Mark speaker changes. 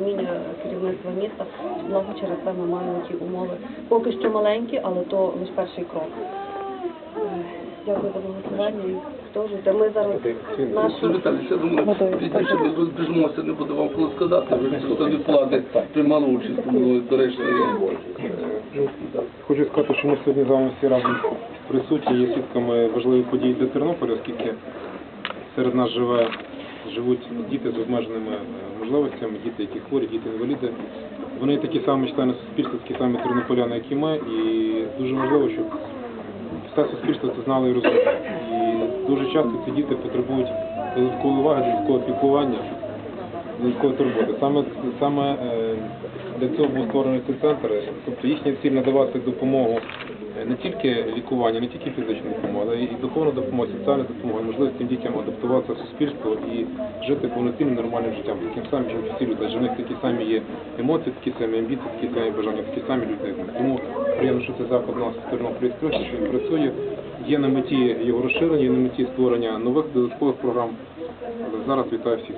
Speaker 1: розуміння керівництва міста. Власне, через це ми маємо ті умови. Поки що маленькі, але то лише перший крок. Е, Дякую за голосування. Ми зараз нашу
Speaker 2: я думаю, пізніше ми розбіжимося, не буду вам коли сказати, ви влади приймали участь, тому доречно.
Speaker 3: Хочу сказати, що ми сьогодні з вами всі разом присутні, є свідками важливих подій для Тернополя, оскільки серед нас живе, живуть діти з обмеженими е, можливостями, діти, які хворі, діти інваліди. Вони такі самі члени суспільства, такі самі тернополяни, як і ми, і дуже важливо, щоб все суспільство це знало і розуміло. І дуже часто ці діти потребують додаткової уваги, додаткового піклування додаткової турботи. Саме саме е, для цього був створений цей центр. Тобто їхня ціль надавати допомогу е, не тільки лікування, не тільки фізичну допомогу, але і духовну допомогу, соціальну допомогу, можливість цим дітям адаптуватися в суспільство і жити повноцінним нормальним життям, таким самим живуть всі люди. Адже в них такі самі є емоції, такі самі амбіції, такі самі бажання, такі самі люди. Тому приємно, що цей заклад у нас Тернополі відкрився, що він працює. Є на меті його розширення, є на меті створення нових додаткових програм. Але зараз вітаю всіх.